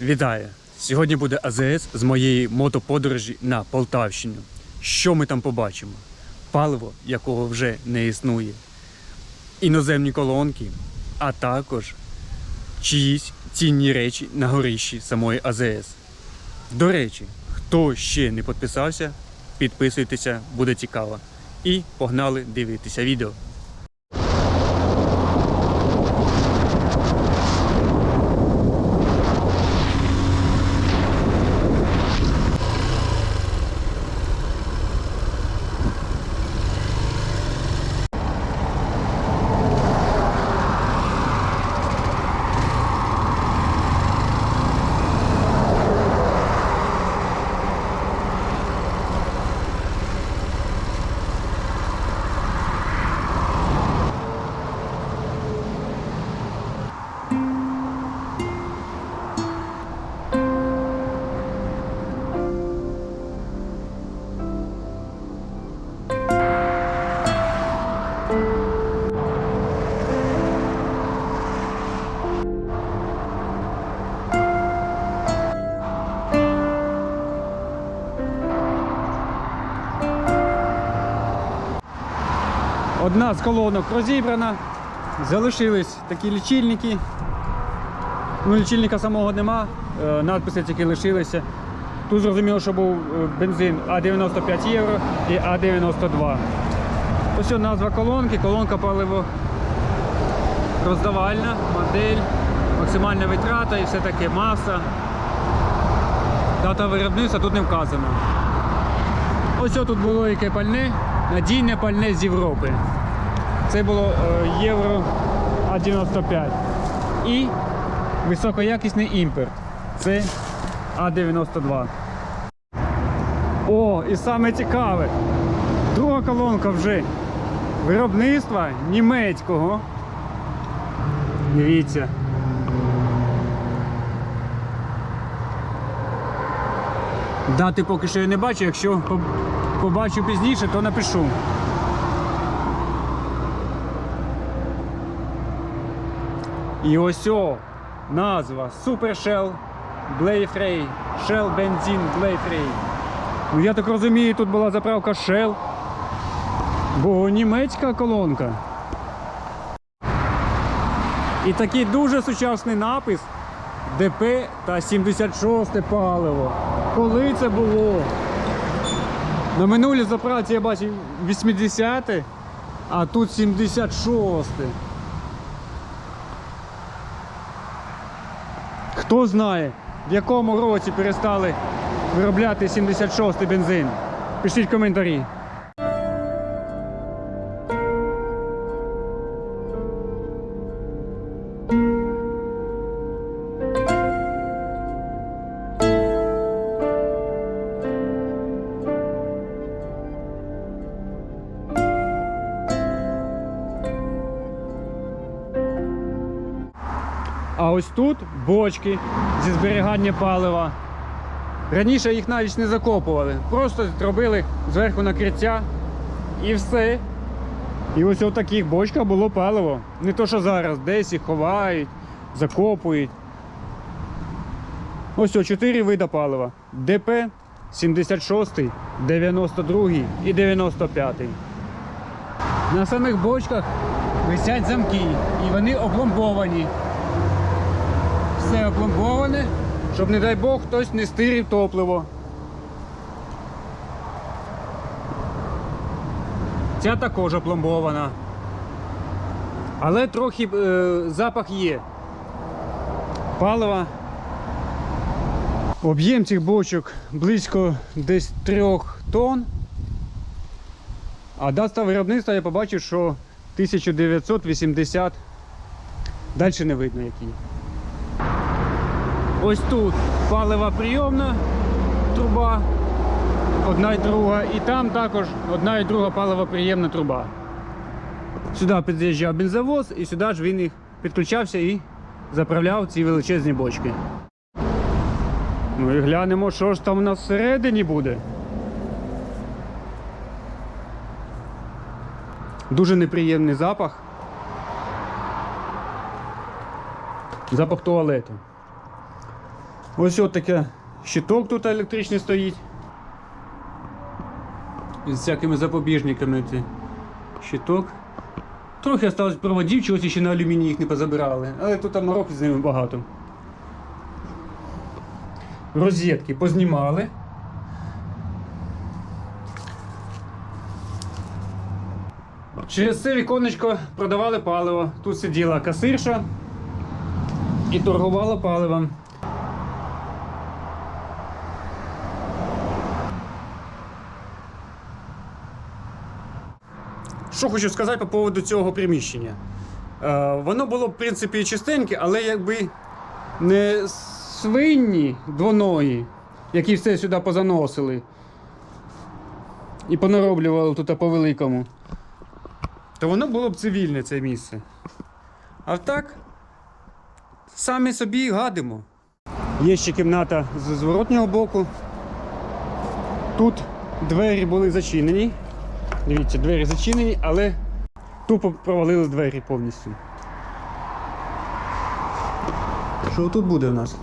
Вітаю! Сьогодні буде АЗС з моєї мотоподорожі на Полтавщину. Що ми там побачимо? Паливо, якого вже не існує, іноземні колонки, а також чиїсь цінні речі на горищі самої АЗС. До речі, хто ще не підписався, підписуйтеся, буде цікаво. І погнали дивитися відео. Одна з колонок розібрана, залишились такі лічильники. Ну, лічильника самого нема, е, надписи тільки лишилися. Тут зрозуміло, що був е, бензин А95 євро і А92. Ось що назва колонки, колонка паливо роздавальна, модель, максимальна витрата і все таке маса. Дата виробництва тут не вказана. Ось що тут було яке пальне, надійне пальне з Європи. Це було е, євро А95. І високоякісний імпорт. Це А92. О, і саме цікаве. Друга колонка вже виробництва німецького. Дивіться. Дати поки що я не бачу, якщо побачу пізніше, то напишу. І ось о, назва Super Shell Blade Ray. Shell Benzin Blade Ray. Ну я так розумію, тут була заправка Shell. Бо німецька колонка. І такий дуже сучасний напис ДП та 76 паливо. Коли це було? На минулій заправці я бачив 80 а тут 76 Хто знає, в якому році перестали виробляти 76 бензин? Пишіть коментарі. А ось тут бочки зі зберігання палива. Раніше їх навіть не закопували, просто робили зверху накриття і все. І ось у таких бочках було паливо. Не то, що зараз, десь їх ховають, закопують. Ось о, чотири вида палива. ДП 76, 92 і 95. На самих бочках висять замки і вони опломбовані все опломбоване, щоб, не дай Бог, хтось не стирив топливо. Ця також опломбована. Але трохи е, запах є. Палива. Об'єм цих бочок близько десь 3 тонн. А дата виробництва я побачив, що 1980. Далі не видно який. Ось тут палива прийомна труба, одна і друга, і там також одна і друга паливоприємна труба. Сюди під'їжджав бензовоз і сюди ж він їх підключався і заправляв ці величезні бочки. Ну і глянемо, що ж там у нас всередині буде. Дуже неприємний запах. Запах туалету. Ось таке щиток тут електричний стоїть. Із всякими запобіжниками цей щиток. Трохи осталось проводів, чогось ще на алюміній їх не позабирали. Але тут там мороки з ними багато. Розетки познімали. Через це віконечко продавали паливо. Тут сиділа касирша і торгувала паливом. Що хочу сказати по поводу цього приміщення. Е, воно було, в принципі, чистеньке, але якби не свині двоногі, які все сюди позаносили. І понароблювали тут по великому. То воно було б цивільне це місце. А так, самі собі гадимо. Є ще кімната з зворотнього боку. Тут двері були зачинені. Дивіться, двері зачинені, але тупо провалили двері повністю. Що тут буде в нас?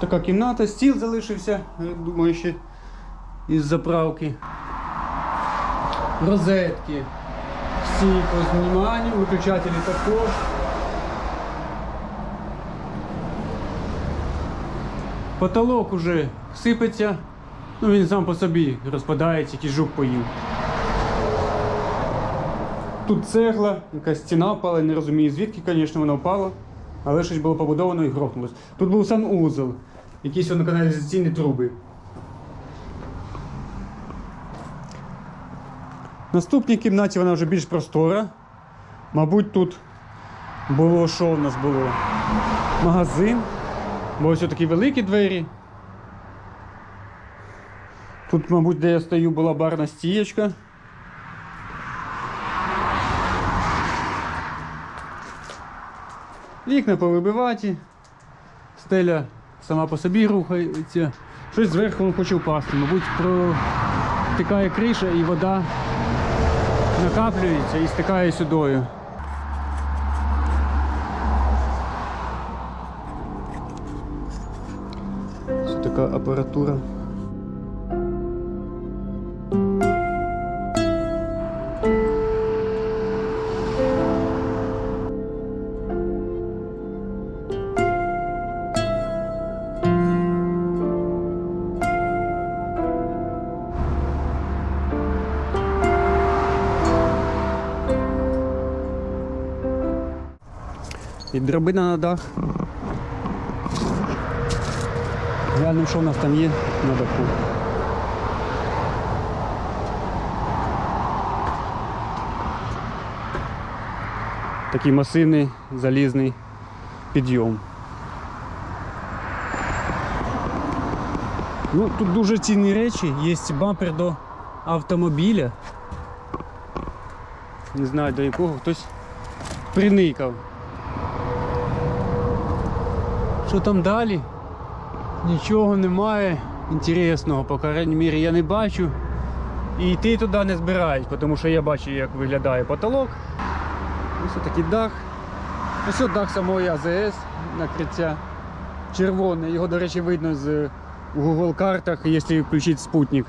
Така кімната, стіл залишився, думаю, ще із заправки. Розетки. Всі по зніманню, виключателі також. Потолок уже сипеться, ну він сам по собі розпадається, який жук поїв. Тут цегла, якась стіна впала, не розумію звідки, звісно, вона впала, але щось було побудовано і грохнулось. Тут був санузел, якісь воно каналізаційні труби. В наступній кімнаті вона вже більш простора. Мабуть, тут було що у нас було? Магазин. Бо ось такі великі двері. Тут, мабуть, де я стою, була барна стієчка. Вікна повибиваті. Стеля сама по собі рухається. Щось зверху хоче впасти. Мабуть, протикає криша і вода накаплюється і стикає сюдою. Це така апаратура. І драбина на дах. Глянемо, що в нас там є на даху. Такий масивний залізний підйом. Ну, тут дуже цінні речі, є бампер до автомобіля. Не знаю до якого хтось приникав. Що там далі? Нічого немає інтересного, по крайній мірі я не бачу. І йти туди не збираюсь, тому що я бачу, як виглядає потолок. Ось такий дах. Ось дах самої АЗС накриття. Червоне, його, до речі, видно з Google картах, якщо включити спутник.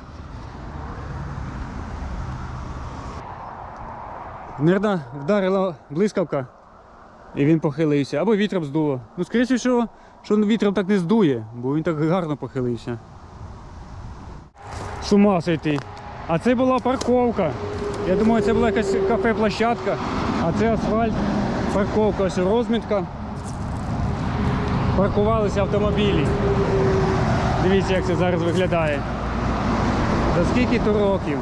Нерда вдарила блискавка. І він похилився. Або вітром здуло. Ну, скоріше всього, що вітром так не здує, бо він так гарно похилився. З ума сойти. А це була парковка. Я думаю, це була якась кафе-площадка, а це асфальт, парковка, ось розмітка. Паркувалися автомобілі. Дивіться, як це зараз виглядає. За скільки то років?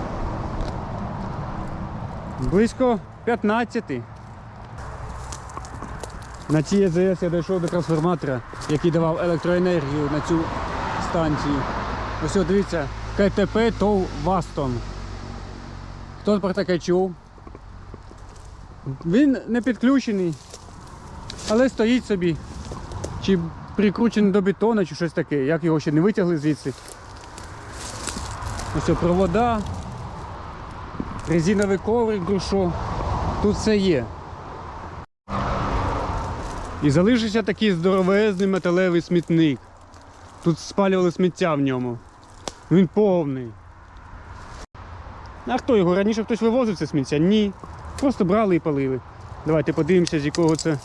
Близько 15. На цій АЗС я дійшов до трансформатора, який давав електроенергію на цю станцію. Ось от дивіться, КТП ТОВ Вастон. Хто про таке чув? Він не підключений, але стоїть собі. Чи прикручений до бетона, чи щось таке, як його ще не витягли звідси. Ось провода, резиновий коврик, грушо. Тут все є. І залишився такий здоровезний металевий смітник. Тут спалювали сміття в ньому. Він повний. А хто його? Раніше хтось вивозив це сміття? Ні. Просто брали і палили. Давайте подивимося, з якого це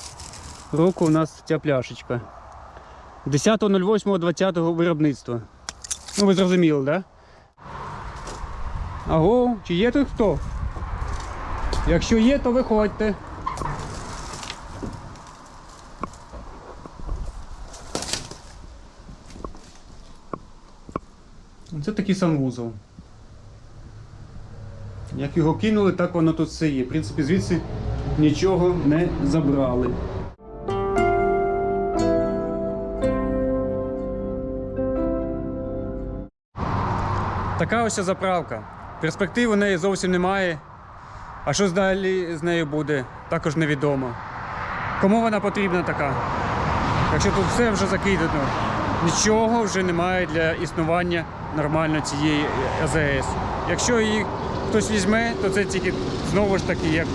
року у нас ця пляшечка. 10.08.20 виробництва. Ну ви зрозуміли, так? Да? Аго, чи є тут хто? Якщо є, то виходьте. Це такий санвузол. Як його кинули, так воно тут все є. В принципі, звідси нічого не забрали. Така ось заправка. Перспектив у неї зовсім немає. А що далі з нею буде, також невідомо. Кому вона потрібна така? Якщо тут все вже закидано, нічого вже немає для існування нормально цієї АЗС. Якщо її хтось візьме, то це тільки знову ж таки як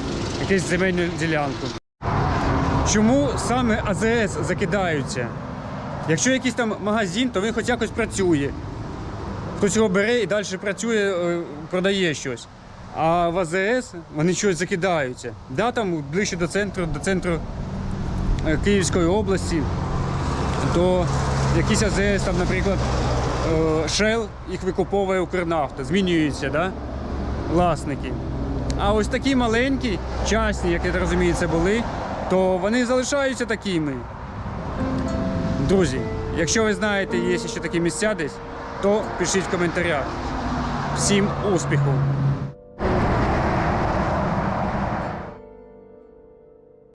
якусь земельну ділянку. Чому саме АЗС закидаються? Якщо якийсь там магазин, то він хоч якось працює. Хтось його бере і далі працює, е, продає щось. А в АЗС вони щось закидаються. Да, там ближче до центру, до центру е, Київської області, то якісь АЗС, там, наприклад, е, Shell їх викуповує Укрнафта, змінюються, да? власники. А ось такі маленькі, частні, як я розумію, це були, то вони залишаються такими. Друзі, якщо ви знаєте, є ще такі місця десь, то пишіть в коментарях. Всім успіху!